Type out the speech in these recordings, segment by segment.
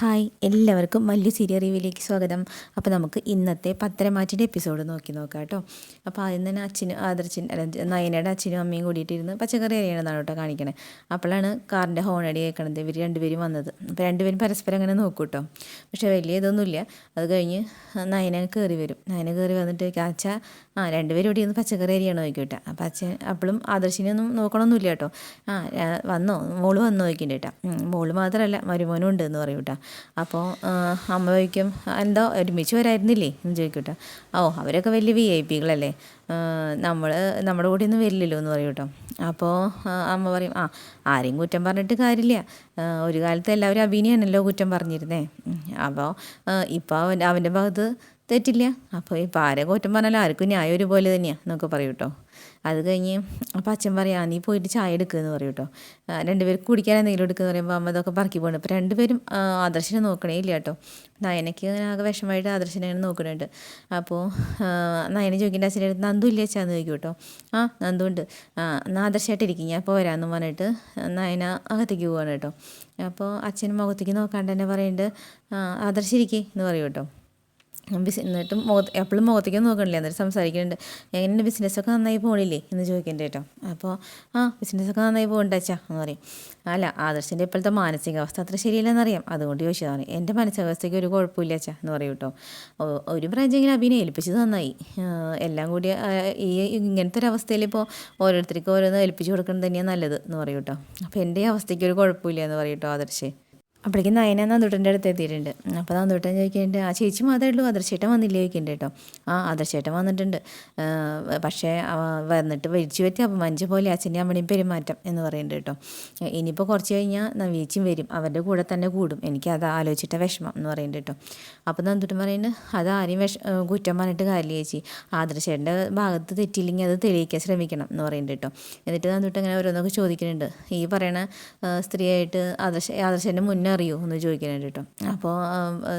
Hi എല്ലാവർക്കും Mallu serial റിവ്യൂലേക്ക് സ്വാഗതം. അപ്പോൾ നമുക്ക് ഇന്നത്തെ പത്തരമാറ്റിന്റെ എപ്പിസോഡ് നോക്കി നോക്കാം കേട്ടോ. അപ്പോൾ ആദ്യം തന്നെ അച്ഛനും ആദർച്ചൻ അല്ല നയനയുടെ അച്ഛനും അമ്മയും കൂടിയിട്ടിരുന്ന് പച്ചക്കറി അറിയണമെന്നാണ് കേട്ടോ കാണിക്കണേ. അപ്പോഴാണ് കാറിന്റെ ഹോണടി കേൾക്കണത്. ഇവർ രണ്ടുപേരും വന്നത്. അപ്പോൾ രണ്ടുപേരും പരസ്പരം അങ്ങനെ നോക്കും കേട്ടോ. പക്ഷേ വലിയ ഇതൊന്നുമില്ല. അത് കഴിഞ്ഞ് നയന കയറി വരും. നയന കയറി വന്നിട്ട് അച്ഛ ആ രണ്ടുപേരും ഇവിടെ ഇരുന്ന് പച്ചക്കറി അരിയാണ്? നോക്കിയിട്ട് അപ്പോൾ അച്ഛൻ അപ്പോഴും ആദർശിനൊന്നും നോക്കണമൊന്നുമില്ല കേട്ടോ. ആ വന്നോ മോൾ വന്ന്? നോക്കിയിട്ട് മോൾ മാത്രമല്ല മരുമോനും ഉണ്ട് എന്ന് പറയും അപ്പോൾ അമ്മ ചോദിക്കും എന്താ ഒരുമിച്ച് വരായിരുന്നില്ലേ? എന്ന് ചോദിക്കട്ടെ. ഓ അവരൊക്കെ വലിയ വി ഐ പികളല്ലേ നമ്മൾ നമ്മുടെ കൂടെ ഒന്നും വരില്ലല്ലോ എന്ന് പറയും കേട്ടോ. അപ്പോൾ അമ്മ പറയും ആ ആരെയും കുറ്റം പറഞ്ഞിട്ട് കാര്യമില്ല. ഒരു കാലത്ത് എല്ലാവരും അഭിനയാണല്ലോ കുറ്റം പറഞ്ഞിരുന്നേ. അപ്പോൾ ഇപ്പോൾ അവൻ അവന്റെ ഭാഗത്ത് തെറ്റില്ല. അപ്പോൾ ഈ പാര കോറ്റം പറഞ്ഞാലും ആർക്കും ന്യായം ഒരുപോലെ തന്നെയാണ് എന്നൊക്കെ പറയും കേട്ടോ. അത് കഴിഞ്ഞ് അപ്പോൾ അച്ഛൻ പറയാം "ആ, നീ പോയിട്ട് ചായ എടുക്കുമെന്ന് പറയും കേട്ടോ. രണ്ടുപേർ കുടിക്കാൻ എന്തെങ്കിലും എടുക്കുക പറയുമ്പോൾ അമ്മ ഇതൊക്കെ പറക്കി പോകണം അപ്പോൾ രണ്ടുപേരും ആദർശനെ നോക്കണേ ഇല്ല കേട്ടോ. നയനയ്ക്ക് അങ്ങനെ ആകെ വിഷമമായിട്ട് ആദർശനെ അങ്ങനെ നോക്കുന്നുണ്ട് അപ്പോൾ നയനെ ചോദിക്കേണ്ട അച്ഛന്റെ അടുത്ത് നന്ദു ഇല്ലേ അച്ഛാന്ന് ചോദിക്കും കേട്ടോ. ആ നന്ദു ഉണ്ട്. ആ എന്നാൽ ആദർശമായിട്ട് ഇരിക്കും ഞാൻ അപ്പോൾ വരാമെന്ന് പറഞ്ഞിട്ട് നയന അകത്തേക്ക് പോവാണ് കേട്ടോ. അപ്പോൾ അച്ഛൻ മുഖത്തേക്ക് നോക്കാണ്ട് തന്നെ പറയുന്നുണ്ട് ആദർശിരിക്കേ എന്ന് പറയും കേട്ടോ. എന്നിട്ടും മുഖത്ത് എപ്പോഴും മുഖത്തേക്ക് നോക്കണില്ല? എന്നിട്ട് സംസാരിക്കുന്നുണ്ട് എങ്ങനെ ബിസിനസ്സൊക്കെ നന്നായി പോണില്ലേ? എന്ന് ചോദിക്കണ്ട കേട്ടോ. അപ്പോൾ ആ ബിസിനസ്സൊക്കെ നന്നായി പോകണ്ട അച്ഛാ എന്ന് പറയും. അല്ല ആദർശിന്റെ ഇപ്പോഴത്തെ മാനസികാവസ്ഥ അത്ര ശരിയില്ലെന്നറിയാം. അതുകൊണ്ട് ചോദിച്ചതാണ് എന്റെ മാനസികാവസ്ഥയ്ക്ക് ഒരു കുഴപ്പമില്ല അച്ഛാ എന്ന് പറയും കേട്ടോ. ഒരു പ്രാവശ്യമെങ്കിലും അഭിനയം ഏൽപ്പിച്ചത് നന്നായി. എല്ലാം കൂടി ഈ ഇങ്ങനത്തെ ഒരു അവസ്ഥയിൽ ഇപ്പോൾ ഓരോരുത്തർക്കും ഓരോന്ന് ഏൽപ്പിച്ച് കൊടുക്കുന്നത് തന്നെയാണ് നല്ലത് എന്ന് പറയും കേട്ടോ. അപ്പോൾ എന്റെ അവസ്ഥയ്ക്ക് ഒരു കുഴപ്പമില്ല എന്ന് പറയും കേട്ടോ ആദർശേ. അപ്പോഴേക്കും നയന നന്ദുട്ടന്റെ അടുത്ത് എത്തിയിട്ടുണ്ട്. അപ്പോൾ നന്ദുട്ടൻ ചോദിക്കുന്നുണ്ട് ആ ചേച്ചി മാത്രമേ ഉള്ളൂ ആദർശേട്ടൻ വന്നില്ലേ? ചോദിക്കുന്നുണ്ട് കേട്ടോ. ആ ആദർശേട്ടൻ വന്നിട്ടുണ്ട്. പക്ഷേ വന്നിട്ട് വലിച്ചു പറ്റി അപ്പം മഞ്ച പോലെ അച്ഛന്റെ അമ്മയും പെരുമാറ്റം എന്ന് പറയുന്നുണ്ട് കേട്ടോ. ഇനിയിപ്പോൾ കുറച്ച് കഴിഞ്ഞാൽ നവീച്ചും വരും. അവരുടെ കൂടെ തന്നെ കൂടും. എനിക്ക് അത് ആലോചിച്ചിട്ട വിഷമം എന്ന് പറയുന്നുണ്ട് കേട്ടോ. അപ്പോൾ നന്ദുട്ടൻ പറയുന്നത് അത് ആരെയും വിഷ കുറ്റം പറഞ്ഞിട്ട് കാര്യമില്ല ചേച്ചി. ആദർശേട്ടന്റെ ഭാഗത്ത് തെറ്റില്ലെങ്കിൽ അത് തെളിയിക്കാൻ ശ്രമിക്കണം എന്ന് പറയുന്നുണ്ട് കേട്ടോ. എന്നിട്ട് നന്ദുട്ടൻ അങ്ങനെ ഓരോന്നൊക്കെ ചോദിക്കുന്നുണ്ട്. ഈ പറയണ സ്ത്രീയായിട്ട് ആദർശ ആദർശേന്റെ മുന്നേ അറിയോ എന്ന് ചോദിക്കാനായിട്ട് കേട്ടോ. അപ്പോൾ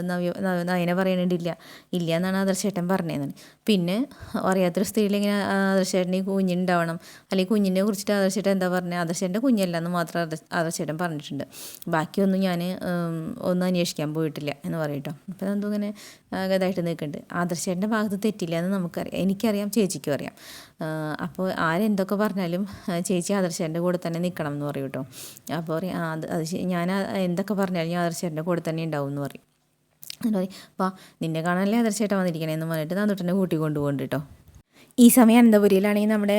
നവ്യ നവ- നയന പറയണില്ല ഇല്ല എന്നാണ് ആദർശേട്ടൻ പറഞ്ഞതെന്ന് പിന്നെ അറിയാത്തൊരു സ്ത്രീയിൽ ഇങ്ങനെ ആദർശേട്ടന് ഈ കുഞ്ഞുണ്ടാവണം. അല്ലെങ്കിൽ കുഞ്ഞിനെ കുറിച്ചിട്ട് ആദർശേട്ടൻ എന്താ പറഞ്ഞത് ആദർശേട്ടന്റെ കുഞ്ഞല്ല എന്ന് മാത്രം ആദർശേട്ടൻ പറഞ്ഞിട്ടുണ്ട്. ബാക്കിയൊന്നും ഞാൻ ഒന്നും അന്വേഷിക്കാൻ പോയിട്ടില്ല എന്ന് പറയട്ടോ അപ്പോൾ എന്തോ ഇങ്ങനെ ഇതായിട്ട് നിൽക്കുന്നുണ്ട്. ആദർശേട്ടന്റെ ഭാഗത്ത് തെറ്റില്ല എന്ന് നമുക്കറിയാം. എനിക്കറിയാം ചേച്ചിക്കും അറിയാം. അപ്പോൾ ആരെന്തൊക്കെ പറഞ്ഞാലും ചേച്ചി ആദർശന്റെ കൂടെ തന്നെ നിൽക്കണം എന്ന് പറയും കേട്ടോ. അപ്പോൾ പറയും അത് അത് ഞാൻ എന്തൊക്കെ പറഞ്ഞാലും ഞാൻ ആദർശന്റെ കൂടെ തന്നെ ഉണ്ടാവും എന്ന് പറയും. എന്നിട്ട് നിന്നെ കാണാനല്ലേ ആദർശേട്ടൻ വന്നിരിക്കണേന്ന് പറഞ്ഞിട്ട് നന്ദുട്ടനെ കൂട്ടി കൊണ്ടുപോകുന്നുണ്ട് കേട്ടോ. ഈ സമയം അനന്തപുരിയിലാണെങ്കിൽ നമ്മുടെ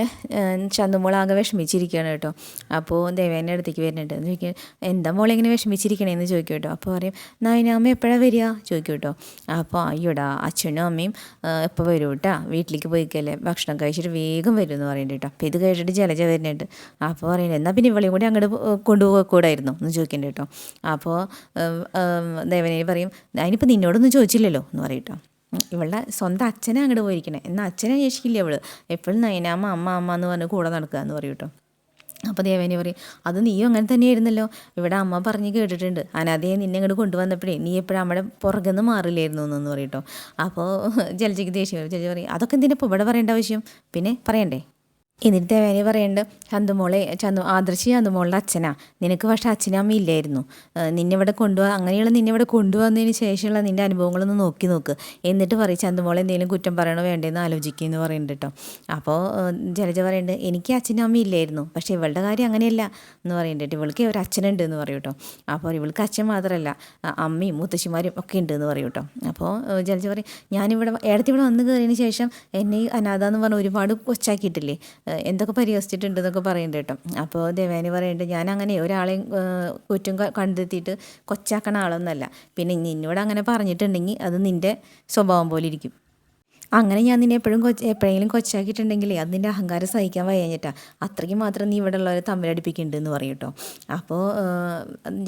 ചന്തുമോൾ ആകെ വിഷമിച്ചിരിക്കുകയാണ് കേട്ടോ. അപ്പോൾ ദേവേന്റെ അടുത്തേക്ക് വരുന്നുണ്ട്. എന്ന് ചോദിക്കും എന്താ മോളെ ഇങ്ങനെ വിഷമിച്ചിരിക്കണേന്ന്? ചോദിക്കും കേട്ടോ. അപ്പോൾ പറയും നയനാമ്മ എപ്പോഴാണ് വരിക? ചോദിക്കും കേട്ടോ. അപ്പോൾ അയ്യോടാ അച്ഛനും അമ്മയും എപ്പോൾ വരും കേട്ടോ വീട്ടിലേക്ക് പോയിക്കല്ലേ? ഭക്ഷണം കഴിച്ചിട്ട് വേഗം വരും എന്ന് പറയുന്നുണ്ട് കേട്ടോ. അപ്പോൾ ഇത് കേട്ടിട്ട് ജലജ വരുന്നുണ്ട്. അപ്പോൾ പറയുന്നത് എന്നാൽ പിന്നെ ഇവളെയും കൂടി അങ്ങോട്ട് കൊണ്ടുപോയിക്കൂടായിരുന്നു എന്ന് ചോദിക്കുന്നുണ്ട് കേട്ടോ. അപ്പോൾ ദേവനെ പറയും അതിനിപ്പോൾ നിന്നോടൊന്നും ചോദിച്ചില്ലല്ലോ? എന്ന് പറയും കേട്ടോ. ഇവളുടെ സ്വന്തം അച്ഛനെ അങ്ങോട്ട് പോയിരിക്കണേ. എന്നാൽ അച്ഛനെ അന്വേഷിക്കില്ല അവൾ എപ്പോഴും നൈനാമ്മ അമ്മ അമ്മ എന്ന് പറഞ്ഞ് കൂടെ നടക്കുക എന്ന് പറയും കേട്ടോ. അപ്പോൾ ദേവേനി പറയും അത് നീയും അങ്ങനെ തന്നെയായിരുന്നല്ലോ. ഇവിടെ അമ്മ പറഞ്ഞ് കേട്ടിട്ടുണ്ട്. അനാഥയെ നിന്നെ അങ്ങോട്ട് കൊണ്ടുവന്നപ്പോഴേ നീ എപ്പോഴും നമ്മുടെ പുറകെന്ന് മാറില്ലായിരുന്നു എന്ന് പറയും കേട്ടോ. അപ്പോൾ ജലജയ്ക്ക് ദേഷ്യം ജലജ പറയും അതൊക്കെ എന്തിനാ ഇപ്പോൾ ഇവിടെ പറയേണ്ട ആവശ്യം? പിന്നെ പറയണ്ടേ? എന്നിട്ട് ദേവാനി പറയുന്നുണ്ട് ചന്തുമോളെ ചന്തു ആദർശി ചന്തുമോളുടെ അച്ഛനാ. നിനക്ക് പക്ഷെ അച്ഛനും അമ്മ ഇല്ലായിരുന്നു. നിന്നെവിടെ കൊണ്ടുപോകാൻ അങ്ങനെയുള്ള നിന്നെ ഇവിടെ കൊണ്ടുവന്നതിന് ശേഷമുള്ള നിന്റെ അനുഭവങ്ങളൊന്ന് നോക്കി നോക്ക്. എന്നിട്ട് പറയും ചന്തുമോളെ എന്തെങ്കിലും കുറ്റം പറയണോ വേണ്ടേന്ന് ആലോചിക്കുക എന്ന് പറയുന്നുണ്ട് കേട്ടോ. അപ്പോൾ ജലജ പറയുന്നുണ്ട് എനിക്ക് അച്ഛനും അമ്മ ഇല്ലായിരുന്നു. പക്ഷേ ഇവളുടെ കാര്യം അങ്ങനെയല്ല എന്ന് പറയുന്നുണ്ട് ഇവൾക്ക് ഒരു അച്ഛനുണ്ട് എന്ന് പറയും കേട്ടോ. അപ്പോൾ ഇവൾക്ക് അച്ഛൻ മാത്രമല്ല അമ്മയും മുത്തശ്ശിമാരും ഒക്കെ ഉണ്ട് എന്ന് പറയും കേട്ടോ. അപ്പോൾ ജലജ പറയും ഞാനിവിടെ ഏടത്തിവിടെ വന്ന് കയറിയതിന് ശേഷം എന്നെ അനാഥ എന്ന് പറഞ്ഞ ഒരുപാട് കൊച്ചാക്കിയിട്ടില്ലേ? എന്തൊക്കെ പരിഹസിച്ചിട്ടുണ്ട് എന്നൊക്കെ പറയുന്നുണ്ട് കേട്ടോ. അപ്പോൾ ദേവേനി പറയുന്നുണ്ട് ഞാൻ അങ്ങനെ ഒരാളെയും കുറ്റം കണ്ടെത്തിയിട്ട് കൊച്ചാക്കണ ആളൊന്നല്ല. പിന്നെ നിന്നോട് അങ്ങനെ പറഞ്ഞിട്ടുണ്ടെങ്കിൽ അത് നിന്റെ സ്വഭാവം പോലെ ഇരിക്കും. അങ്ങനെ ഞാൻ നിന്നെ എപ്പോഴും കൊച്ച് എപ്പോഴെങ്കിലും കൊച്ചാക്കിയിട്ടുണ്ടെങ്കിൽ അത് നിന്റെ അഹങ്കാരം സഹിക്കാൻ വയ്യാഞ്ഞിട്ടാ. അത്രയ്ക്ക് മാത്രം നീ ഇവിടെ ഉള്ളവരെ തമ്മിലടിപ്പിക്കുന്നുണ്ട് എന്ന് പറയും കേട്ടോ. അപ്പോൾ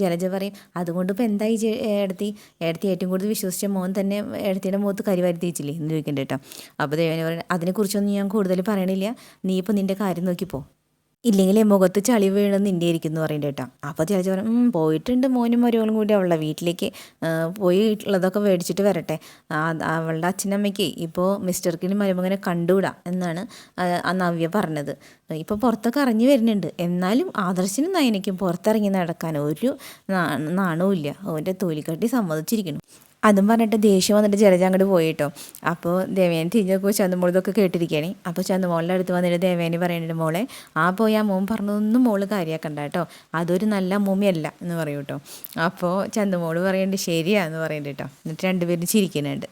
ജലജ പറയും അതുകൊണ്ട് ഇപ്പോൾ എന്തായി എടുത്തി എടുത്തി ഏറ്റവും കൂടുതൽ വിശ്വസിച്ച മോൻ തന്നെ എടുത്തിയുടെ മുഖത്ത് കരിവാരി തേച്ചില്ലേ എന്ന് ചോദിക്കണ്ട കേട്ടോ. അപ്പോൾ ദേവനെ പറയും അതിനെക്കുറിച്ചൊന്നും ഞാൻ കൂടുതൽ പറയണില്ല. നീ ഇപ്പോൾ നിന്റെ കാര്യം നോക്കിപ്പോ. ഇല്ലെങ്കിൽ മുഖത്ത് ചളി വീണ് നിന്റെ ഇരിക്കുന്നു പറയുന്നത് കേട്ടോ. അപ്പോൾ ചേച്ചി പറഞ്ഞു പോയിട്ടുണ്ട് മോനും മരുമകളും കൂടി അവളുടെ വീട്ടിലേക്ക്. പോയി ഉള്ളതൊക്കെ മേടിച്ചിട്ട് വരട്ടെ. അവളുടെ അച്ഛനമ്മയ്ക്ക് ഇപ്പോൾ മിസ്റ്റർക്കിന് മരുമകനെ കണ്ടുകൂടാ എന്നാണ് ആ, നവ്യ പറഞ്ഞത്. ഇപ്പോൾ പുറത്തൊക്കെ ഇറങ്ങി വരുന്നുണ്ട്. എന്നാലും ആദർശനും നയനയ്ക്കും പുറത്തിറങ്ങി നടക്കാൻ ഒരു നാണവും ഇല്ല അവന്റെ തൊലിക്കട്ടി സമ്മതിച്ചിരിക്കുന്നു. അതും പറഞ്ഞിട്ട് ദേഷ്യം വന്നിട്ട് ജലജ അങ്ങോട്ട് പോയിട്ടോ. അപ്പോൾ ദേവേനെ തിരിഞ്ഞപ്പോൾ ചന്തുമോൾ ഇതൊക്കെ കേട്ടിരിക്കുകയാണ്. അപ്പോൾ ചന്ദമോളിന്റെ അടുത്ത് വന്നിട്ട് ദേവേനി പറയുന്നുണ്ട് മോളെ ആ പോയി ആ മോൻ പറഞ്ഞതൊന്നും മോൾ കാര്യമാക്കണ്ട കേട്ടോ. അതൊരു നല്ല മൂമിയല്ല എന്ന് പറയും കേട്ടോ അപ്പോൾ ചന്തുമോൾ പറയുന്നുണ്ട് ശരിയാന്ന് പറയുന്നുണ്ട് കേട്ടോ. എന്നിട്ട് രണ്ടുപേരും ചിരിക്കുന്നുണ്ട്.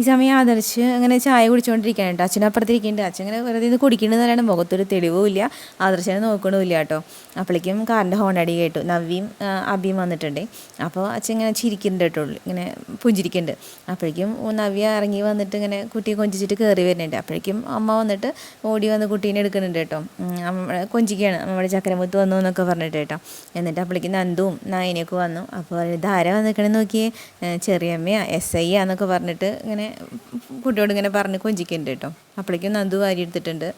ഈ സമയം ആദർശ് അങ്ങനെ ചായ കുടിച്ചുകൊണ്ടിരിക്കാനുണ്ട് അച്ഛനപ്പുറത്തിരിക്കുന്നുണ്ട് അച്ഛൻ ഇങ്ങനെ വെറുതെ ഇത് കുടിക്കണമെന്നല്ലാണ്ട് മുഖത്തൊരു തെളിവും ഇല്ല. ആദർശനെ നോക്കണമില്ല കേട്ടോ അപ്പോഴേക്കും കാറിന്റെ ഹോണടി കേട്ടു. നവ്യം അബിയും വന്നിട്ടുണ്ട്. അപ്പോൾ അച്ഛൻ ഇങ്ങനെ ചിരിക്കുന്നുണ്ട് കേട്ടോ ഇങ്ങനെ പുഞ്ചിരിക്കുന്നുണ്ട്. അപ്പോഴേക്കും നവ്യ ഇറങ്ങി വന്നിട്ട് ഇങ്ങനെ കുട്ടിയെ കൊഞ്ചിച്ചിട്ട് കയറി വരുന്നുണ്ട്. അപ്പോഴേക്കും അമ്മ വന്നിട്ട് ഓടി വന്ന് കുട്ടീനെ എടുക്കുന്നുണ്ട് കേട്ടോ കൊഞ്ചിക്കുകയാണ്. നമ്മുടെ ചക്കരമുത്ത് വന്നു എന്നൊക്കെ പറഞ്ഞിട്ട് കേട്ടോ എന്നിട്ട് അപ്പോഴേക്കും നന്ദുവും നായനെയൊക്കെ വന്നു. അപ്പോൾ ധാര വന്നിക്കണേ നോക്കിയേ? ചെറിയമ്മയാ എസ് ഐ ആന്നൊക്കെ പറഞ്ഞിട്ട് ഇങ്ങനെ കുട്ടിയോട് ഇങ്ങനെ പറഞ്ഞ് കൊഞ്ചിക്കുന്നുണ്ട് കേട്ടോ. അപ്പോഴേക്കും നന്ദു വാരി എടുത്തിട്ടുണ്ട്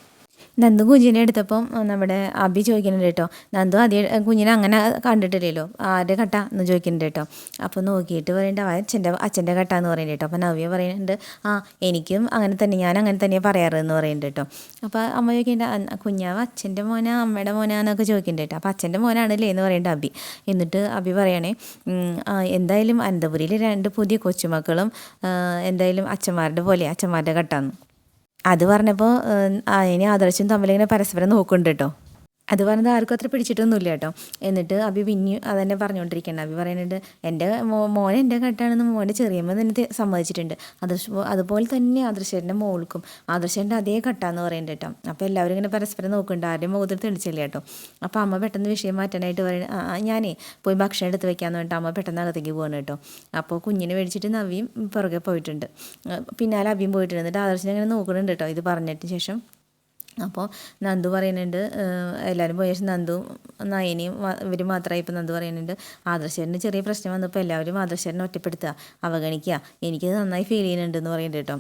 നന്ദു കുഞ്ഞിനെ എടുത്തപ്പം നമ്മുടെ അബി ചോദിക്കുന്നുണ്ട് കേട്ടോ. നന്ദു ആദ്യം കുഞ്ഞിനെ അങ്ങനെ കണ്ടിട്ടില്ലല്ലോ. ആരുടെ കട്ട എന്ന് ചോദിക്കുന്നുണ്ട് കേട്ടോ. അപ്പോൾ നോക്കിയിട്ട് പറയേണ്ട അച്ഛന്റെ അച്ഛന്റെ കട്ട എന്ന് പറയുന്നത് കേട്ടോ. അപ്പോൾ നവ്യ പറയുന്നുണ്ട് ആ എനിക്കും അങ്ങനെ തന്നെ ഞാൻ അങ്ങനെ തന്നെയാണ് പറയാറ് എന്ന് പറയുന്നുണ്ട് കേട്ടോ. അപ്പോൾ അമ്മ ചോദിക്കുന്നുണ്ട് "അ- കുഞ്ഞാവ് അച്ഛന്റെ മോനാ അമ്മയുടെ മോനാന്നൊക്കെ ചോദിക്കുന്നുണ്ട് കേട്ടോ. അപ്പോൾ അച്ഛന്റെ മോനാണല്ലേ എന്ന് പറയുന്നുണ്ട് അബി. എന്നിട്ട് അബി പറയണേ എന്തായാലും അനന്തപുരിയിൽ രണ്ട് പുതിയ കൊച്ചുമക്കളും എന്തായാലും അച്ഛന്മാരുടെ പോലെ അച്ഛന്മാരുടെ കട്ടാന്ന് അത് പറഞ്ഞപ്പോൾ അതിനെ ആദർശം തമ്മിലിങ്ങനെ പരസ്പരം നോക്കുന്നുണ്ട് കേട്ടോ അത് പറഞ്ഞത് ആർക്കും അത്ര പിടിച്ചിട്ടൊന്നുമില്ല കേട്ടോ. എന്നിട്ട് അഭി പിന്നെ അതന്നെ പറഞ്ഞുകൊണ്ടിരിക്കുകയാണ് അഭി പറയുന്നുണ്ട് എന്റെ മോൻ എന്റെ കട്ടാണെന്ന് മോന്റെ ചെറിയമ്മ തന്നെ സമ്മതിച്ചിട്ടുണ്ട്. ആദർശ് അതുപോലെ തന്നെ ആദർശേന്റെ മോൾക്കും ആദർശേന്റെ അതേ കട്ടാന്ന് പറയുന്നുണ്ട് കേട്ടോ. അപ്പോൾ എല്ലാവരും ഇങ്ങനെ പരസ്പരം നോക്കുന്നുണ്ട്. ആരുടെയും മുഖത്തിൽ തെളിച്ചില്ല കേട്ടോ. അപ്പോൾ അമ്മ പെട്ടെന്ന് വിഷയം മാറ്റാനായിട്ട് പറയുന്നത് "ആ, ആ, ഞാനേ പോയി ഭക്ഷണം എടുത്ത് വെക്കാമെന്ന് പറഞ്ഞിട്ട് അമ്മ പെട്ടെന്ന് അകത്തേക്ക് പോകണം കേട്ടോ. അപ്പോൾ കുഞ്ഞിനെ മേടിച്ചിട്ട് നവിയും പുറകെ പോയിട്ടുണ്ട്. പിന്നാലെ അഭിയും പോയിട്ടുണ്ട്. എന്നിട്ട് ആദർശനെ ഇങ്ങനെ നോക്കുന്നുണ്ട് കേട്ടോ. ഇത് പറഞ്ഞതിന് ശേഷം അപ്പോൾ നന്ദു പറയുന്നുണ്ട് എല്ലാവരും പോയ ശേഷം നന്ദു നയനിയും ഇവർ മാത്രമായി ഇപ്പോൾ നന്ദു പറയുന്നുണ്ട് ആദർശേരന് ചെറിയ പ്രശ്നം വന്നപ്പോൾ എല്ലാവരും ആദർശേരനെ ഒറ്റപ്പെടുത്തുക അവഗണിക്കുക എനിക്കത് നന്നായി ഫീൽ ചെയ്യുന്നുണ്ട് എന്ന് പറയുന്നുണ്ട് കേട്ടോ.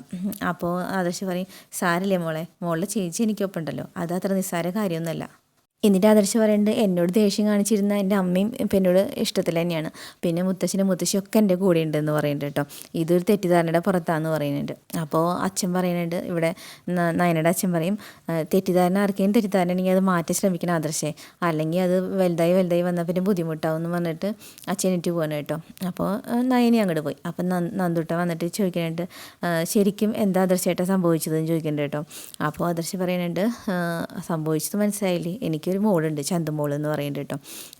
അപ്പോൾ ആദർശ് പറയും സാരില്ലേ മോളെ മോളുടെ ചേച്ചി എനിക്കൊപ്പം ഉണ്ടല്ലോ അത് അത്ര നിസ്സാര കാര്യമൊന്നുമല്ല. എന്നിട്ട് ആദർശ് പറയുന്നുണ്ട് എന്നോട് ദേഷ്യം കാണിച്ചിരുന്ന എന്റെ അമ്മയും ഇപ്പം എന്നോട് ഇഷ്ടത്തിൽ തന്നെയാണ്. പിന്നെ മുത്തശ്ശനും മുത്തശ്ശിയൊക്കെ എന്റെ കൂടെ ഉണ്ടെന്ന് പറയുന്നുണ്ട് കേട്ടോ. ഇതൊരു തെറ്റിദ്ധാരണയുടെ പുറത്താന്ന് പറയുന്നുണ്ട്. അപ്പോൾ അച്ഛൻ പറയുന്നുണ്ട് ഇവിടെ നയനയുടെ അച്ഛൻ പറയും തെറ്റിദ്ധാരണ ആർക്കെങ്കിലും തെറ്റിദ്ധാരണ ഉണ്ടെങ്കിൽ അത് മാറ്റി ശ്രമിക്കണം ആദർശേ. അല്ലെങ്കിൽ അത് വലുതായി വലുതായി വന്നാൽ പിന്നെ ബുദ്ധിമുട്ടാവും എന്ന് പറഞ്ഞിട്ട് അച്ഛൻ എനിക്ക് പോകണം കേട്ടോ. അപ്പോൾ നയനി അങ്ങോട്ട് പോയി. അപ്പം നന്ദുട്ട വന്നിട്ട് ചോദിക്കുന്നുണ്ട് ശരിക്കും എന്താ ആദർശമായിട്ടാണ് സംഭവിച്ചതെന്ന് ചോദിക്കുന്നുണ്ട് കേട്ടോ. അപ്പോൾ ആദർശ് പറയുന്നുണ്ട് "ആ, സംഭവിച്ചത് മനസ്സിലായില്ലേ? എനിക്കൊരു മോളുണ്ട് ചന്തുമോൾ എന്ന് പറയുന്നത് കേട്ടോ.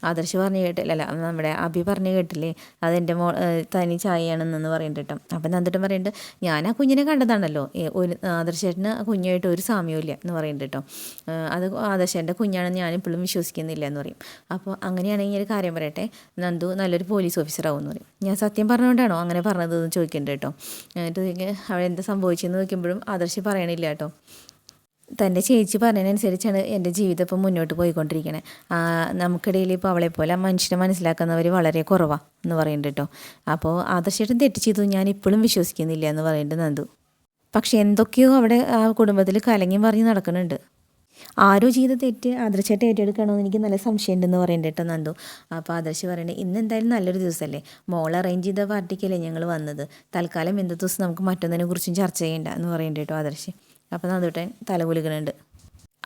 ആദർശ് പറഞ്ഞു കേട്ടില്ല അല്ല നമ്മുടെ അഭി പറഞ്ഞു കേട്ടില്ലേ അതെന്റെ മോൾ തനി ചായയാണെന്ന് പറയുന്നത് കേട്ടോ. അപ്പം നന്ദിട്ട് പറയുന്നുണ്ട് ഞാൻ ആ കുഞ്ഞിനെ കണ്ടതാണല്ലോ ഒരു ആദർശേട്ടന് ആ കുഞ്ഞായിട്ട് ഒരു സാമ്യമില്ല എന്ന് പറയുന്നുണ്ട് കേട്ടോ. അത് ആദർശേന്റെ കുഞ്ഞാണെന്ന് ഞാനിപ്പോഴും വിശ്വസിക്കുന്നില്ല എന്ന് പറയും. അപ്പോൾ അങ്ങനെയാണെങ്കിൽ ഒരു കാര്യം പറയട്ടെ നന്ദു നല്ലൊരു പോലീസ് ഓഫീസറാവും എന്ന് പറയും. ഞാൻ സത്യം പറഞ്ഞുകൊണ്ടാണോ അങ്ങനെ പറഞ്ഞതെന്ന് ചോദിക്കേണ്ടത് കേട്ടോ. എന്നിട്ട് എന്താ സംഭവിച്ചെന്ന് നോക്കുമ്പോഴും ആദർശ് പറയണില്ല കേട്ടോ. തന്റെ ചേച്ചി പറഞ്ഞതിനനുസരിച്ചാണ് എന്റെ ജീവിതം ഇപ്പം മുന്നോട്ട് പോയിക്കൊണ്ടിരിക്കണേ. നമുക്കിടയിൽ ഇപ്പോൾ അവളെപ്പോലെ പോലെ മനുഷ്യനെ മനസ്സിലാക്കുന്നവർ വളരെ കുറവാണ് എന്ന് പറയുന്നുണ്ട് കേട്ടോ. അപ്പോൾ ആദർശമായിട്ടും തെറ്റ് ചെയ്തു ഞാൻ ഇപ്പോഴും വിശ്വസിക്കുന്നില്ല എന്ന് പറയുന്നുണ്ട് നന്ദു. പക്ഷെ എന്തൊക്കെയോ അവിടെ ആ കുടുംബത്തിൽ കലങ്ങി മറിഞ്ഞ് നടക്കുന്നുണ്ട്. ആരോ ചെയ്ത തെറ്റ് ആദർശമായിട്ട് ഏറ്റെടുക്കണമെന്ന് എനിക്ക് നല്ല സംശയമുണ്ടെന്ന് പറയുന്നുണ്ട് കേട്ടോ നന്ദു. അപ്പോൾ ആദർശ് പറയുന്നത് ഇന്ന് എന്തായാലും നല്ലൊരു ദിവസമല്ലേ? മോൾ അറേഞ്ച് ചെയ്ത പാർട്ടിക്കല്ലേ ഞങ്ങൾ വന്നത്? തൽക്കാലം എന്ത് ദിവസം നമുക്ക് മറ്റൊന്നിനെ കുറിച്ചും ചർച്ച ചെയ്യണ്ട എന്ന് പറയുന്നുണ്ട് കേട്ടോ ആദർശ്. അപ്പോൾ നന്ദുട്ടൻ തലകുലുക്കുന്നുണ്ട്.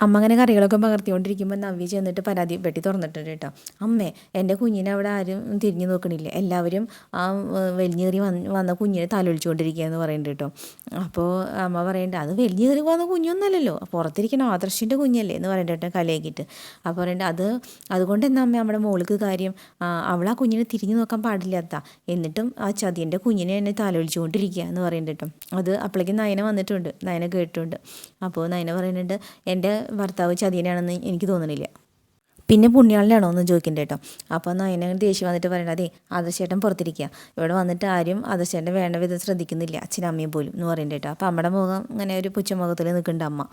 അമ്മ അങ്ങനെ കറികളൊക്കെ പകർത്തിക്കൊണ്ടിരിക്കുമ്പോൾ നവ്യ ചെന്നിട്ട് പരാതി പെട്ടി തുറന്നിട്ടുണ്ട് കേട്ടോ. അമ്മേ എന്റെ കുഞ്ഞിനെ അവിടെ ആരും തിരിഞ്ഞു നോക്കണില്ല. എല്ലാവരും ആ വലിഞ്ഞേറി വന്ന് വന്ന കുഞ്ഞിനെ തലൊളിച്ചുകൊണ്ടിരിക്കുകയെന്ന് പറയുന്നുണ്ട് കേട്ടോ. അപ്പോൾ അമ്മ പറയണ്ട അത് വലിഞ്ഞേറി വന്ന കുഞ്ഞൊന്നല്ലല്ലോ. പുറത്തിരിക്കണ ആദർശിന്റെ കുഞ്ഞല്ലേ? എന്ന് പറയണ്ട കേട്ടോ കലയാക്കിയിട്ട്. അപ്പോൾ പറയണ്ട അത് അതുകൊണ്ട് എന്നാ അമ്മ നമ്മുടെ മോൾക്ക് കാര്യം? അവൾ ആ കുഞ്ഞിനെ തിരിഞ്ഞു നോക്കാൻ പാടില്ലാത്ത. എന്നിട്ടും ആ ചതിന്റെ കുഞ്ഞിനെ എന്നെ തലൊളിച്ചുകൊണ്ടിരിക്കുക എന്ന് പറയുന്നുണ്ട് കേട്ടോ. അത് അപ്പോഴേക്കും നയന വന്നിട്ടുണ്ട്. നയന കേട്ടിട്ടുണ്ട്. അപ്പോൾ നയന പറയുന്നുണ്ട് എന്റെ ഭർത്താവ് ചതിയനാണെന്ന് എനിക്ക് തോന്നണില്ല. പിന്നെ പുണ്യാളിലാണോ എന്ന് ചോദിക്കണ്ട കേട്ടോ. അപ്പോൾ നയന ദേഷ്യം വന്നിട്ട് പറയണത് അതെ ആദർശേട്ടൻ പുറത്തിരിക്കുക ഇവിടെ വന്നിട്ട് ആരും ആദർശേട്ടൻ വേണ്ട വിധം ശ്രദ്ധിക്കുന്നില്ല അച്ഛനും അമ്മയും പോലും എന്ന് പറയണ്ട കേട്ടോ. അപ്പോൾ അമ്മയുടെ മുഖം ഇങ്ങനെ ഒരു പുച്ഛമുഖത്തിൽ നിൽക്കുന്നുണ്ട് അമ്മ.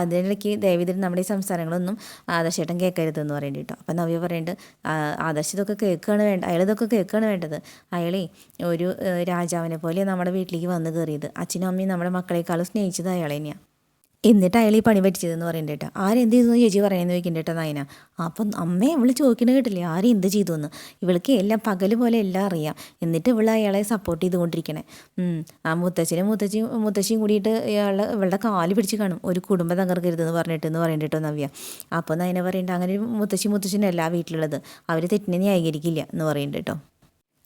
അതിനിടയ്ക്ക് ദയവിധം നമ്മുടെ ഈ സംസാരങ്ങളൊന്നും ആദർശേട്ടൻ കേൾക്കരുതെന്ന് പറയുന്നുണ്ട് കേട്ടോ. അപ്പോൾ നവ്യ പറയേണ്ടത് ആദർശ ഇതൊക്കെ കേൾക്കുകയാണ് വേണ്ട അയാൾ ഇതൊക്കെ കേൾക്കുകയാണ് വേണ്ടത്. അയാളെ ഒരു രാജാവിനെ പോലെ നമ്മുടെ വീട്ടിലേക്ക് വന്ന് കയറിയത്. അച്ഛനും അമ്മയും നമ്മുടെ മക്കളെക്കാളും സ്നേഹിച്ചത് അയാളെ തന്നെയാണ് എന്നിട്ട് അയാൾ ഈ പണി പറ്റിച്ചതെന്ന് പറയണ്ട കേട്ടോ. ആരെന്ത് ചെയ്തു? ചേച്ചി പറയുന്നത് ചോദിക്കുന്നുണ്ട് കേട്ടോ നായന. അപ്പം അമ്മയെ ഇവൾ ചോദിക്കണ കേട്ടില്ലേ? ആരും എന്ത് ചെയ്തു എന്ന് ഇവൾക്ക് എല്ലാം പകൽ പോലെ എല്ലാം അറിയാം. എന്നിട്ട് ഇവൾ അയാളെ സപ്പോർട്ട് ചെയ്തുകൊണ്ടിരിക്കണേ. ആ മുത്തച്ഛനും മുത്തച്ഛനും മുത്തശ്ശിയും കൂടിയിട്ട് ഇയാളെ ഇവളുടെ കാൽ പിടിച്ച് കാണും. ഒരു കുടുംബം തകർക്കരുതെന്ന് പറഞ്ഞിട്ട് എന്ന് പറഞ്ഞിട്ടോ നവ്യ. അപ്പോൾ നയന പറയണ്ട അങ്ങനെ ഒരു മുത്തശ്ശി മുത്തശ്ശിനല്ല വീട്ടിലുള്ളത്. അവർ തെറ്റിനെ ന്യായീകരിക്കില്ല എന്ന് പറയണ്ട കേട്ടോ.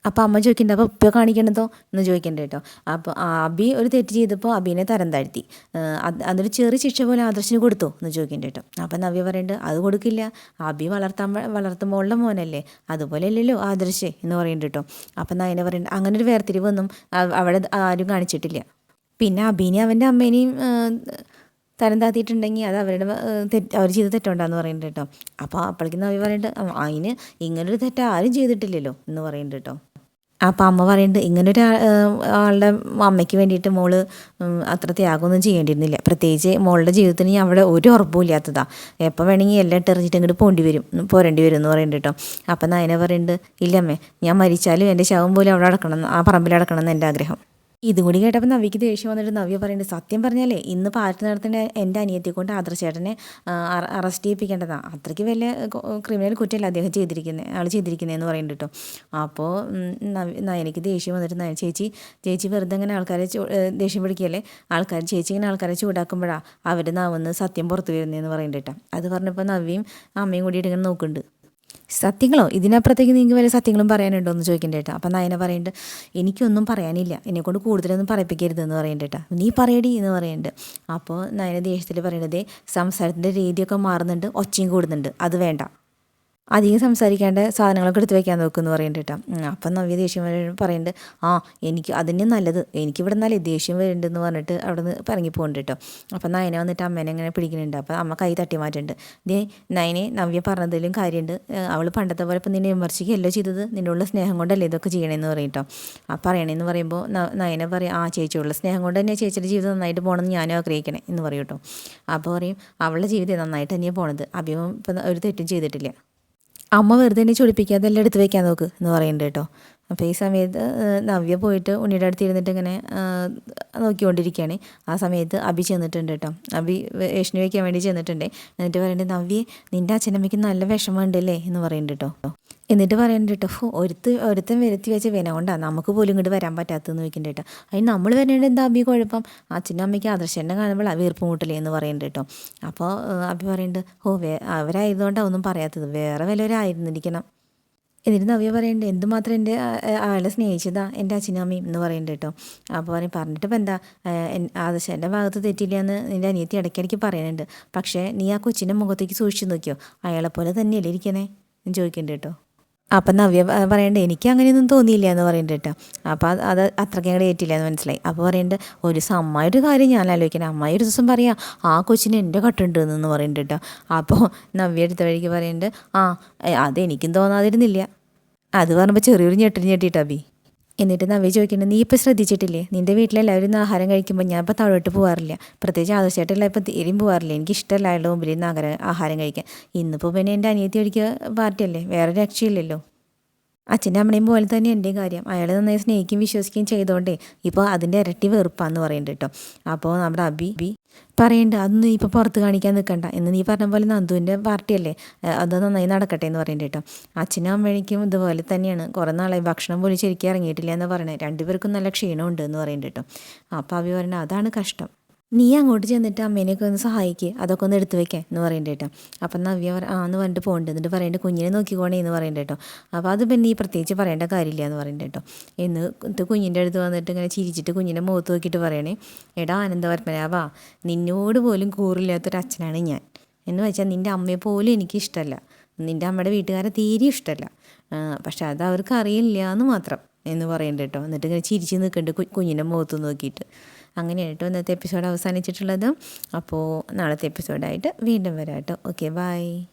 അപ്പോൾ അമ്മ ചോദിക്കണ്ട അപ്പോൾ ഉപ്പ കാണിക്കണതോ? എന്ന് ചോദിക്കണ്ട കേട്ടോ. അപ്പോൾ അബി ഒരു തെറ്റ് ചെയ്തപ്പോൾ അബീനെ തരം താഴ്ത്തി. അതൊരു ചെറിയ ശിക്ഷ പോലെ ആദർശിന് കൊടുത്തു എന്ന് ചോദിക്കണ്ട കേട്ടോ. അപ്പം നവ്യ പറയുന്നുണ്ട് അത് കൊടുക്കില്ല. അബി വളർത്താൻ വളർത്തുമ്പോഴുള്ള മോനല്ലേ. അതുപോലെ അല്ലല്ലോ ആദർശ് എന്ന് പറയുന്നുണ്ട് കേട്ടോ. അപ്പം നയന പറയുന്നുണ്ട് അങ്ങനെ ഒരു വേർതിരിവൊന്നും അവിടെ ആരും കാണിച്ചിട്ടില്ല. പിന്നെ അബീനെ അവന്റെ അമ്മേനെയും തരം താത്തിയിട്ടുണ്ടെങ്കിൽ അത് അവരുടെ തെറ്റ് അവർ ചെയ്ത തെറ്റുണ്ടാന്ന് പറയുന്നുണ്ട് കേട്ടോ. അപ്പോൾ അപ്പോഴേക്കും നവ്യ പറയുന്നുണ്ട് അതിന് ഇങ്ങനൊരു തെറ്റ് ആരും ചെയ്തിട്ടില്ലല്ലോ എന്ന് പറയുന്നുണ്ട് കേട്ടോ. അപ്പം അമ്മ പറയുന്നുണ്ട് ഇങ്ങനൊരു ആളുടെ അമ്മയ്ക്ക് വേണ്ടിയിട്ട് മോൾ അത്ര ത്യാഗമൊന്നും ചെയ്യേണ്ടിയിരുന്നില്ല. പ്രത്യേകിച്ച് മോളുടെ ജീവിതത്തിന് അവിടെ ഒരു ഉറപ്പും ഇല്ലാത്തതാണ് എപ്പോൾ വേണമെങ്കിൽ എല്ലാം ഇട്ടെറിഞ്ഞിട്ട് ഇങ്ങോട്ട് പോണ്ടി വരും പോരേണ്ടി വരും എന്ന് പറയുന്നുണ്ട് കേട്ടോ. അപ്പം നയന പറയുന്നുണ്ട് ഇല്ലമ്മേ ഞാൻ മരിച്ചാലും എന്റെ ശവം പോലും അവിടെ അടക്കണം ആ പറമ്പിൽ അടക്കണം എന്ന് എന്റെ ആഗ്രഹം. ഇതും കൂടി കേട്ടപ്പോൾ നവ്യക്ക് ദേഷ്യം വന്നിട്ട് നവ്യ പറയുന്നത് സത്യം പറഞ്ഞാലേ ഇന്ന് പാർട്ടി നടത്തേണ്ട എന്റെ അനിയത്തി കൊണ്ട് ആദർശേട്ടനെ അറസ്റ്റ് ചെയ്യിപ്പിക്കേണ്ടതാണ് അത്രയ്ക്ക് വലിയ ക്രിമിനൽ കുറ്റമല്ല അദ്ദേഹം ചെയ്തിരിക്കുന്നത് ആൾ ചെയ്തിരിക്കുന്നതെന്ന് പറയുന്നുണ്ട് കേട്ടോ അപ്പോൾ നയനയ്ക്ക് ദേഷ്യം വന്നിട്ട് നയൻ ചേച്ചി ചേച്ചി വെറുതെ ഇങ്ങനെ ആൾക്കാരെ ദേഷ്യം പിടിക്കുകയല്ലേ ആൾക്കാർ ചേച്ചി ഇങ്ങനെ ആൾക്കാരെ ചൂടാക്കുമ്പോഴാണ് അവർ നാവെന്ന് സത്യം പുറത്തു വരുന്നതെന്ന് പറയുന്നുണ്ട് കേട്ടോ അത് പറഞ്ഞപ്പോൾ നവ്യയും അമ്മയും കൂടിയിട്ട് ഇങ്ങനെ നോക്കുന്നുണ്ട് സത്യങ്ങളോ? ഇതിനപ്പുറത്തേക്ക് നിങ്ങൾക്ക് വല്ല സത്യങ്ങളും പറയാനുണ്ടോ എന്ന് ചോദിക്കേണ്ട കേട്ടോ. അപ്പം നയന പറയുന്നുണ്ട് എനിക്കൊന്നും പറയാനില്ല. എന്നെക്കൊണ്ട് കൂടുതലൊന്നും പറയിപ്പിക്കരുതെന്ന് പറയേണ്ട കേട്ടോ. നീ പറയടി എന്ന് പറയുന്നുണ്ട്. അപ്പോൾ നയന ദേഷ്യത്തിൽ പറയണത് സംസാരത്തിന്റെ രീതിയൊക്കെ മാറുന്നുണ്ട് ഒച്ചയും കൂടുന്നുണ്ട്. അത് വേണ്ട. അധികം സംസാരിക്കേണ്ട സാധനങ്ങളൊക്കെ എടുത്ത് വെക്കാൻ നോക്കുമെന്ന് പറയുന്നുണ്ട് കേട്ടോ. അപ്പം നവ്യ ദേഷ്യം പറയുന്നുണ്ട് ആ എനിക്ക് അതിന് നല്ലത് എനിക്കിവിടെ നല്ല ദേഷ്യം വരുന്നുണ്ടെന്ന് പറഞ്ഞിട്ട് അവിടെ നിന്ന് പറങ്ങി പോകുന്നുണ്ട് കേട്ടോ. അപ്പം നയനെ വന്നിട്ട് അമ്മേനെ ഇങ്ങനെ പിടിക്കുന്നുണ്ട് അപ്പം അമ്മ കൈ തട്ടി മാറ്റുന്നുണ്ട് ദേ നയനെ നവ്യ പറഞ്ഞതിലും കാര്യമുണ്ട് അവൾ പണ്ടത്തെ പോലെ ഇപ്പം നിന്നെ വിമർശിക്കുകയല്ലോ ചെയ്തത്? നിന്നുള്ള സ്നേഹം കൊണ്ടല്ലേ ഇതൊക്കെ ചെയ്യണമെന്ന് പറയും കേട്ടോ. ആ പറയണമെന്ന് പറയുമ്പോൾ നയനെ പറയും ആ ചേച്ചിയുള്ള സ്നേഹം കൊണ്ട് തന്നെ ചേച്ചിയുടെ ജീവിതം നന്നായിട്ട് പോകണമെന്ന് ഞാനും ആഗ്രഹിക്കണേ എന്ന് പറയും കേട്ടോ. അപ്പോൾ പറയും അവളുടെ ജീവിതം നന്നായിട്ട് തന്നെയാണ് പോണത്. അഭിമം ഇപ്പം ഒരു തെറ്റും ചെയ്തിട്ടില്ല. അമ്മ വെറുതെ എന്നെ ചൊടിപ്പിക്കാതെ എല്ലാം എടുത്ത് വെക്കാൻ നോക്ക് എന്ന് പറയുന്നുണ്ട് കേട്ടോ. അപ്പോൾ ഈ സമയത്ത് നവ്യ പോയിട്ട് ഉണ്ണിയുടെ അടുത്ത് ഇരുന്നിട്ട് ഇങ്ങനെ നോക്കിക്കൊണ്ടിരിക്കുകയാണ് ആ സമയത്ത് അഭി ചെന്നിട്ടുണ്ട് കേട്ടോ. അഭി വേഷണി വയ്ക്കാൻ വേണ്ടി ചെന്നിട്ടുണ്ട്. എന്നിട്ട് പറയുന്നുണ്ട് നവ്യെ നിന്റെ അച്ഛനമ്മയ്ക്ക് നല്ല വിഷമമുണ്ടല്ലേ? എന്ന് പറയുന്നുണ്ട് കേട്ടോ. എന്നിട്ട് പറയണ്ട കേട്ടോ ഒരുത്ത് ഒരുത്തൻ വരുത്തി വെച്ച വിന കൊണ്ടാണ് നമുക്ക് പോലും ഇങ്ങോട്ട് വരാൻ പറ്റാത്തതെന്ന് വെക്കണ്ട കേട്ടോ അതിന് നമ്മൾ വരേണ്ട എന്താ അഭി കുഴപ്പം? അച്ഛനും അമ്മയ്ക്ക് ആദർശനെ കാണുമ്പോൾ വീർപ്പ് മുട്ടലേ എന്ന് പറയണ്ട കേട്ടോ അപ്പോൾ അഭി പറയുന്നുണ്ട് ഓ വേ അവരായതുകൊണ്ടാണ് ഒന്നും പറയാത്തത് വേറെ വല്ലവരായിരുന്നിരിക്കണം. എന്നിട്ട് നവ്യ പറയുന്നുണ്ട് എന്തുമാത്രം എന്റെ അയാളെ സ്നേഹിച്ചതാ എന്റെ അച്ഛനും അമ്മയും എന്ന് പറയുന്നുണ്ട് കേട്ടോ അപ്പോൾ പറയും പറഞ്ഞിട്ട് ഇപ്പം എന്താ? ആദർശ എന്റെ ഭാഗത്ത് തെറ്റില്ല എന്ന് നിന്റെ അനിയത്തി ഇടയ്ക്കിടയ്ക്ക് പറയുന്നുണ്ട് പക്ഷേ നീ ആ കൊച്ചിന്റെ മുഖത്തേക്ക് സൂക്ഷിച്ച് നോക്കിയോ? അയാളെപ്പോലെ തന്നെയല്ലേ ഇരിക്കണേ? ചോദിക്കുന്നുണ്ട് കേട്ടോ അപ്പം നവ്യ പറയണ്ട എനിക്ക് അങ്ങനെയൊന്നും തോന്നിയില്ല എന്ന് പറയണ്ട കേട്ടോ. അപ്പോൾ അത് അത്രയ്ക്ക് അങ്ങോട്ട് ഏറ്റില്ല എന്ന് മനസ്സിലായി. അപ്പോൾ പറയുന്നുണ്ട് ഒരു അമ്മായൊരു കാര്യം ഞാൻ ആലോചിക്കണം. അമ്മായി ഒരു ദിവസം പറയാം ആ കൊച്ചിന് എന്റെ കട്ടുണ്ട് എന്ന് പറയണ്ട കേട്ടോ. അപ്പോൾ നവ്യ എടുത്ത വഴിക്ക് പറയുന്നുണ്ട് ആ അതെനിക്കും തോന്നാതിരുന്നില്ല. അത് പറയുമ്പോൾ ചെറിയൊരു ഞെട്ടിന് ഞെട്ടിയിട്ടാ അബി എന്നിട്ട് നവ്യ ചോദിക്കുന്നത് നീ ഇപ്പോൾ ശ്രദ്ധിച്ചിട്ടില്ലേ? നിന്റെ വീട്ടിലെല്ലാവരും ആഹാരം കഴിക്കുമ്പോൾ ഞാൻ ഇപ്പോൾ താഴോട്ട് പോകാറില്ല പ്രത്യേകിച്ച് ആദർശമായിട്ടുള്ള ഇപ്പോൾ തീരെയും പോകാറില്ല എനിക്ക് ഇഷ്ടമല്ല അയാളുടെ മുമ്പിൽ നിന്ന് ആഹാരം കഴിക്കാൻ. ഇന്നിപ്പോൾ പിന്നെ എന്റെ അനിയത്തി ഒഴിക്കുക പാർട്ടിയല്ലേ? വേറെ രക്ഷയില്ലല്ലോ. അച്ഛന്റെ അമ്മയും പോലെ തന്നെ എന്റെയും കാര്യം. അയാൾ നന്നായി സ്നേഹിക്കുകയും വിശ്വസിക്കുകയും ചെയ്തുകൊണ്ടേ ഇപ്പോൾ അതിന്റെ ഇരട്ടി വെറുപ്പാന്ന് പറയുന്നുണ്ട് കേട്ടോ. അപ്പോൾ നമ്മുടെ അബി ബി പറയണ്ട അതൊന്നും ഇപ്പോൾ പുറത്ത് കാണിക്കാൻ നിൽക്കണ്ട. എന്ന് നീ പറഞ്ഞ പോലെ നന്ദുവിന്റെ പാർട്ടിയല്ലേ? അത് നന്നായി നടക്കട്ടെ എന്ന് പറയുന്നുണ്ട് കേട്ടോ. അച്ഛനും അമ്മയ്ക്കും ഇതുപോലെ തന്നെയാണ്. കുറേ നാളായി ഭക്ഷണം പോലും ശരിക്കും ഇറങ്ങിയിട്ടില്ല എന്ന് പറയണേ രണ്ടുപേർക്കും നല്ല ക്ഷീണമുണ്ട് എന്ന് പറയുന്നുണ്ട് കേട്ടോ. അപ്പോൾ അബി പറയുന്നത് അതാണ് കഷ്ടം. നീ അങ്ങോട്ട് ചെന്നിട്ട് അമ്മേനെയൊക്കെ ഒന്ന് സഹായിക്കുക അതൊക്കെ ഒന്ന് എടുത്തു വെക്കാൻ എന്ന് പറയണ്ട കേട്ടോ. അപ്പം നവ്യ ആ എന്ന് പറഞ്ഞിട്ട് പോകണ്ട എന്നിട്ട് പറയേണ്ട കുഞ്ഞിനെ നോക്കിക്കോണേ എന്ന് പറയണ്ട കേട്ടോ. അപ്പോൾ അത് പിന്നെ നീ പ്രത്യേകിച്ച് പറയേണ്ട കാര്യമില്ല എന്ന് പറയണ്ട കേട്ടോ. എന്നിട്ട് കുഞ്ഞിന്റെ അടുത്ത് വന്നിട്ട് ഇങ്ങനെ ചിരിച്ചിട്ട് കുഞ്ഞിന്റെ മുഖത്ത് നോക്കിയിട്ട് പറയണേ എടാ ആനന്ദവർമ്മനാവാ നിന്നോട് പോലും കൂറില്ലാത്തൊരു അച്ഛനാണ് ഞാൻ. എന്ന് വെച്ചാൽ നിന്റെ അമ്മയെ പോലും എനിക്കിഷ്ടമല്ല നിന്റെ അമ്മയുടെ വീട്ടുകാരെ തീരെ ഇഷ്ടമല്ല പക്ഷെ അത് അവർക്ക് അറിയില്ല എന്ന് മാത്രം എന്ന് പറയണ്ട കേട്ടോ. എന്നിട്ട് ഇങ്ങനെ ചിരിച്ച് നിൽക്കുന്നുണ്ട് കുഞ്ഞിന്റെ മുഖത്ത് നോക്കിയിട്ട്. അങ്ങനെയാണ് കേട്ടോ ഇന്നത്തെ എപ്പിസോഡ് അവസാനിച്ചിട്ടുള്ളത്. അപ്പോൾ നാളത്തെ എപ്പിസോഡായിട്ട് വീണ്ടും വരാം കേട്ടോ. Okay bye